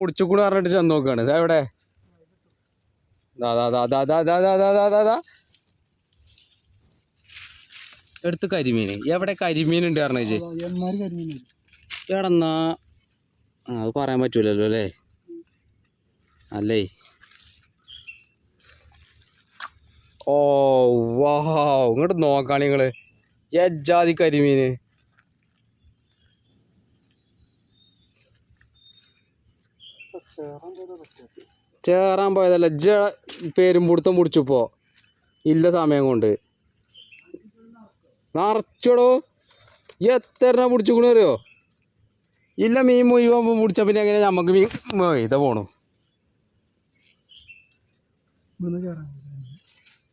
കുടിച്ചുകൂടെ പറഞ്ഞിട്ട് ചെന്ന് നോക്കുകയാണ് ഇതാ എവിടെ? എടുത്ത് കരിമീൻ. എവിടെ കരിമീൻ ഉണ്ട് പറഞ്ഞേ എടന്നാ അത് പറയാൻ പറ്റൂലല്ലോ അല്ലേ? അല്ലേ? ഓ വാ. ഇങ്ങോട്ട് നോക്കാണ് നിങ്ങൾ. എജാതി കരിമീന്. ചേറാൻ പോയതല്ല ജ പേരും പിടുത്തം പിടിച്ചപ്പോ ഇല്ല സമയം കൊണ്ട്. നിറച്ചോടോ എത്ര പിടിച്ചുകൂടെ അറിയോ? ഇല്ല മീൻ മുഴുവൻ പിടിച്ച പിന്നെ എങ്ങനെ നമുക്ക് മീൻ ഇതാ പോണു.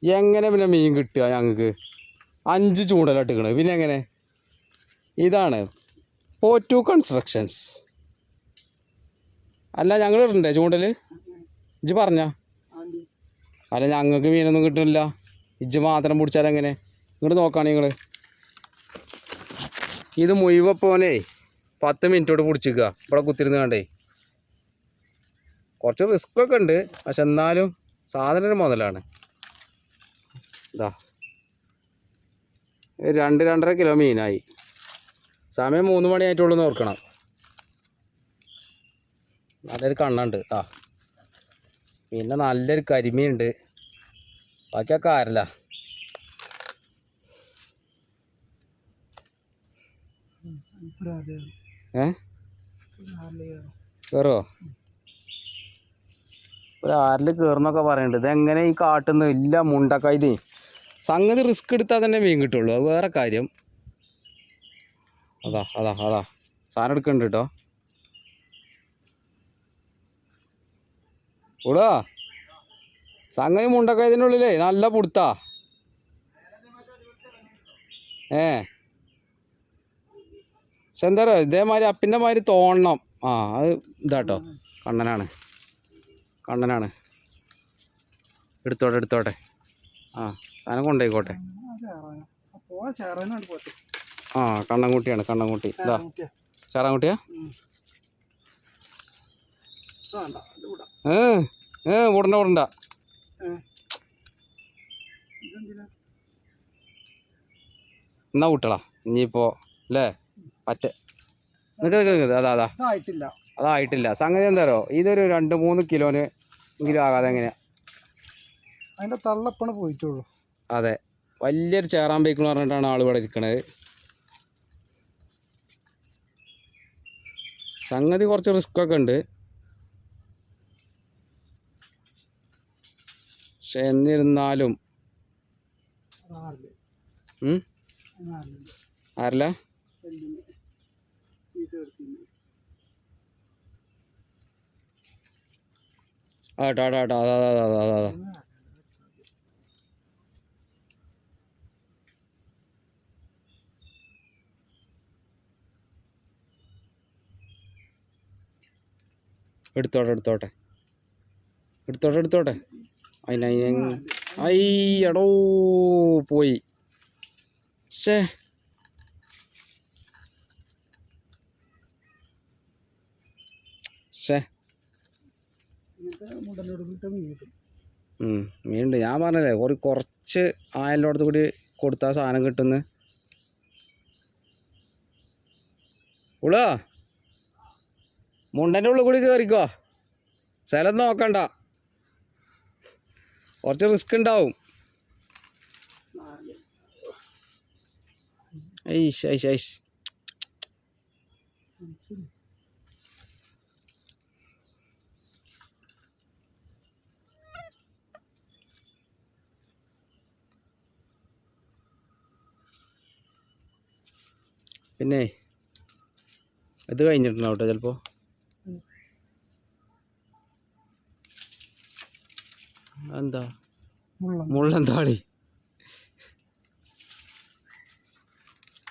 എങ്ങനെ പിന്നെ മീൻ കിട്ടുക ഞങ്ങൾക്ക് അഞ്ച് ചൂണ്ടലിട്ടിക്കണ് പിന്നെ എങ്ങനെ? ഇതാണ്. പോറ്റു കൺസ്ട്രക്ഷൻസ്. അല്ല ഞങ്ങൾ ഇടണ്ടേ ചൂണ്ടൽ ഇജ്ജ് പറഞ്ഞ. അല്ല ഞങ്ങൾക്ക് മീനൊന്നും കിട്ടുന്നില്ല. ഇജ്ജ് മാത്രം പിടിച്ചാൽ എങ്ങനെ? ഇങ്ങോട്ട് നോക്കാണ് നിങ്ങൾ ഇത് മുഴുവൻ പോനെ പത്ത് മിനിറ്റോട് പിടിച്ചിക്കുക ഇവിടെ കുത്തിരുന്ന് കണ്ടേ. കുറച്ച് റിസ്ക് ഒക്കെ ഉണ്ട്. പക്ഷെ എന്നാലും സാധനം ഒരു മുതലാണ്. ഇതാ. രണ്ട് രണ്ടര കിലോ മീനായി. സമയം മൂന്ന് മണിയായിട്ടുള്ളൂ എന്ന് ഓർക്കണം. നല്ലൊരു കണ്ണുണ്ട് ആ പിന്നെ നല്ലൊരു കരിമീനുണ്ട്. ബാക്കിയൊക്കെ ആരല്ല. ഏ? ഒരു ആരിൽ കയറുന്നൊക്കെ പറയുന്നുണ്ട് ഇതെങ്ങനെ ഈ കാട്ടുന്നു ഇല്ല മുണ്ടക്കായത് സംഗതി റിസ്ക് എടുത്താൽ തന്നെ മീൻ കിട്ടുള്ളൂ. അത് വേറെ കാര്യം. അതാ അതാ അതാ. സാധനം എടുക്കുന്നുണ്ട് കേട്ടോ കൂടാ സംഗതി മുണ്ടക്കായതിന്റെ ഉള്ളിലേ നല്ല പുടുത്താ. ഏ. പക്ഷെ എന്താ പറയുക ഇതേമാതിരി അപ്പിന്റെ മാതിരി തോന്നണം. ആ അത് ഇതാട്ടോ. കണ്ണനാണ്. കണ്ണനാണ്. എടുത്തോട്ടെ എടുത്തോട്ടെ. ആ സാധനം കൊണ്ടുപോയിക്കോട്ടെ. ആ കണ്ണൻകുട്ടിയാണ് കണ്ണൻകുട്ടി. ഇതാ. ചാറാൻകുട്ടിയാ? വേണ്ട ഏ ഏ ഉടണ്ട ഇതെന്തിനാ? എന്നാ വിട്ടടാ ഇനിയിപ്പോ അല്ലേ പറ്റ നിൽക്ക് അതാ അതാ. അതായിട്ടില്ല. സംഗതി എന്താ ഇതൊരു രണ്ട് മൂന്ന് കിലോന് എങ്കിലും ആകാതെ എങ്ങനെയാ? അതിന്റെ തള്ളപ്പണ പോയിട്ടുള്ളൂ. അതെ. വലിയൊരു ചേറാൻ ബൈക്കെന്ന് പറഞ്ഞിട്ടാണ് ആൾ ഇവിടെ ഇരിക്കണത് സംഗതി കുറച്ച് റിസ്ക് ഒക്കെ ഉണ്ട്. പക്ഷെ എന്നിരുന്നാലും. ആരല്ല എടുത്തോട്ടെ എടുത്തോട്ടെ. എടുത്തോട്ടെ എടുത്തോട്ടെ. അതിന് എടോ പോയി ശേ മീനുണ്ട്. ഞാൻ പറഞ്ഞല്ലേ ഒരു കുറച്ച് ആയല്ലോടത്ത് കൂടി കൊടുത്താ സാധനം കിട്ടുന്നു. ഉള്ളോ? മുണ്ടന്റെ ഉള്ളിൽ കൂടി കയറിക്കോ സ്ഥലം നോക്കണ്ട. കുറച്ച് റിസ്ക് ഉണ്ടാവും. പിന്നെ ഇത് കഴിഞ്ഞിട്ടുണ്ടാവും കേട്ടോ ചിലപ്പോൾ എന്താ മുള്ളന്താളി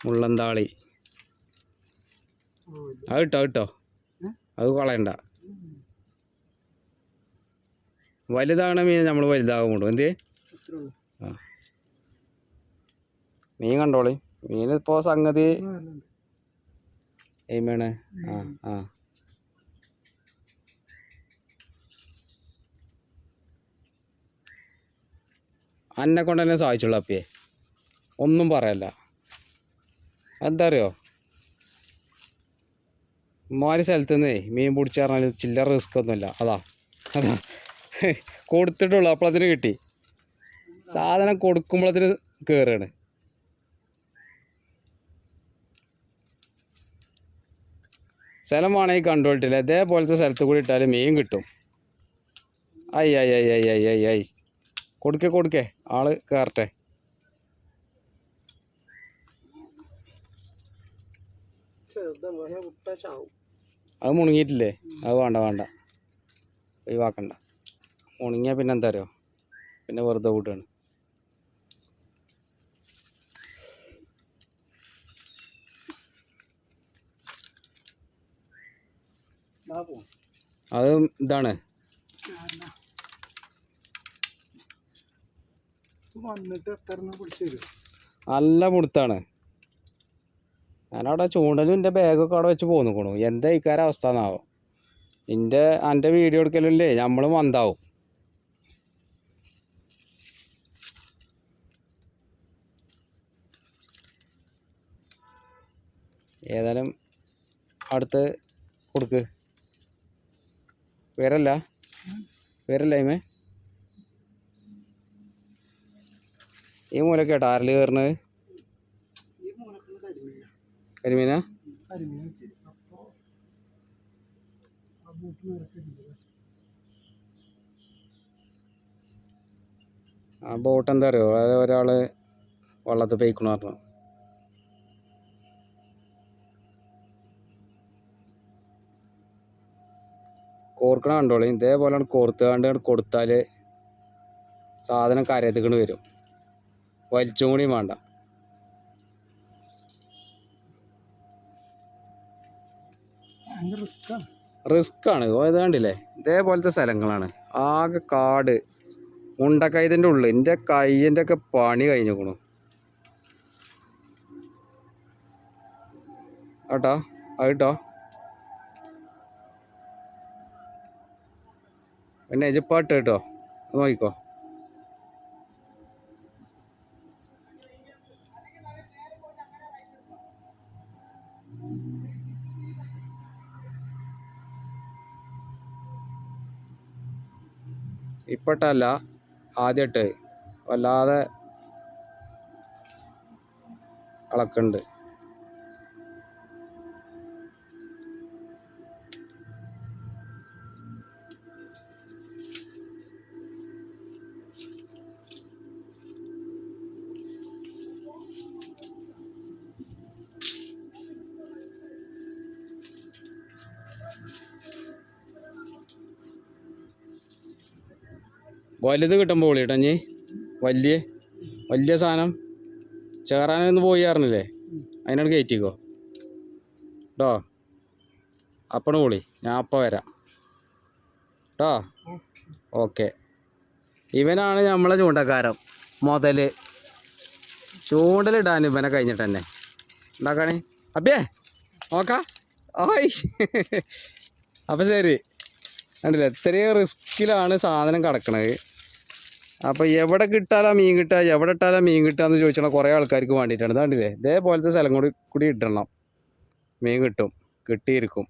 മുള്ളന്താളി അത് കിട്ടോ കിട്ടോ അത് കളയണ്ട. വലുതാകണ മീൻ നമ്മൾ വലുതാകും കൊണ്ടു എന്തേ മീൻ കണ്ടോളി. മീൻ ഇപ്പോൾ സംഗതി എയ്മേണ് ആ ആ. അന്നെ കൊണ്ട് തന്നെ സഹായിച്ചുള്ളൂ അപ്പിയെ. ഒന്നും പറയല്ല. എന്താ അറിയോ ഉമ്മാരി സ്ഥലത്ത് നിന്നേ മീൻ പിടിച്ച് പറഞ്ഞാൽ ചില്ലറ റിസ്ക് ഒന്നുമില്ല. അതാ. അതാ. കൊടുത്തിട്ടുള്ളൂ. അപ്പളത്തിന് കിട്ടി. സാധനം കൊടുക്കുമ്പോഴത്തിന് കയറുകയാണ് സ്ഥലം വേണമെങ്കിൽ കണ്ടുകൊണ്ടില്ല ഇതേപോലത്തെ സ്ഥലത്ത് കൂടി ഇട്ടാൽ മീൻ കിട്ടും. ഐ ഐ ഐ ഐ ഐ ഐ ഐ. കൊടുക്കെ കൊടുക്കെ. ആൾ കയറട്ടെ അത് മുണുങ്ങിയിട്ടില്ലേ? അത് വേണ്ട വേണ്ട. ഒഴിവാക്കണ്ട. മുണങ്ങിയാൽ പിന്നെ എന്താ അറിയോ? പിന്നെ വെറുതെ കൂട്ടുകയാണ് പോവും അത് ഇതാണ്. വന്നിട്ട് എത്ര പിടിച്ചു തരും? നല്ല മുടുത്താണ്. ഞാനവിടെ ചൂണ്ടലും എന്റെ ബാഗൊക്കെ അവിടെ വെച്ച് പോന്നിക്കണു. എന്താ ഇക്കാരെ അവസ്ഥ എന്നാവോ? എന്റെ എന്റെ വീഡിയോ എടുക്കലല്ലേ? നമ്മൾ മന്താവും ഏതായാലും അടുത്ത് കൊടുക്ക്. വേറല്ല വേറല്ല ഇമേ ഈ മൂലക്ക് ആരിൽ കയറണത് കരിമീന? ആ ബോട്ട് എന്താ അറിയോ? വേറെ ഒരാൾ വള്ളത്തിൽ പോയിക്കണു പറഞ്ഞു. കോർക്കണ കണ്ടോളി? ഇതേപോലെയാണ് കോർത്ത് കണ്ട് കൊടുത്താൽ സാധനം കരയത്തിക്കണ് വരും. വലിച്ചും കൂടി വേണ്ട. റിസ്ക് ആണ്. ഇത് കണ്ടില്ലേ? ഇതേപോലത്തെ സ്ഥലങ്ങളാണ്. ആകെ കാട്. മുണ്ടക്കൈതിന്റെ ഉള്ളിൽ. എന്റെ കയ്യന്റെ ഒക്കെ പണി കഴിഞ്ഞേക്കണു. കേട്ടോ അത് കേട്ടോ പിന്നെ എജിപ്പാട്ട് കേട്ടോ? നോക്കിക്കോ. ഇപ്പട്ടല്ല ആദ്യമായിട്ട് വല്ലാതെ അളക്കുണ്ട്. വലുത് കിട്ടുമ്പോൾ വിളിട്ടോ ഇനി വലിയ വലിയ സാധനം ചേറാനൊന്ന് പോയി അറിഞ്ഞില്ലേ? അതിനോട് കയറ്റിക്കോ കേട്ടോ അപ്പണ് വിളി. ഞാൻ അപ്പം വരാം. കേട്ടോ ഓക്കെ. ഇവനാണ് നമ്മളെ ചൂണ്ടക്കാരൻ. മുതൽ ചൂണ്ടലിടാൻ ഇവനെ കഴിഞ്ഞിട്ട് തന്നെ ഉണ്ടാക്കണേ അപ്പേ നോക്കാ. ഓയ്. അപ്പം ശരി. കണ്ടില്ല? എത്രയും റിസ്ക്കിലാണ് സാധനം കിടക്കണത്. അപ്പോൾ എവിടെ കിട്ടാലാ മീൻ കിട്ടുക? എവിടെ ഇട്ടാലാ മീൻ കിട്ടുക എന്ന് ചോദിച്ചാൽ കുറേ ആൾക്കാർക്ക് വേണ്ടിയിട്ടാണ്. ഇതാണ്ടില്ലേ ഇതേപോലത്തെ സ്ഥലം കൂടി കൂടി ഇടണം. മീൻ കിട്ടും. കിട്ടിയിരിക്കും.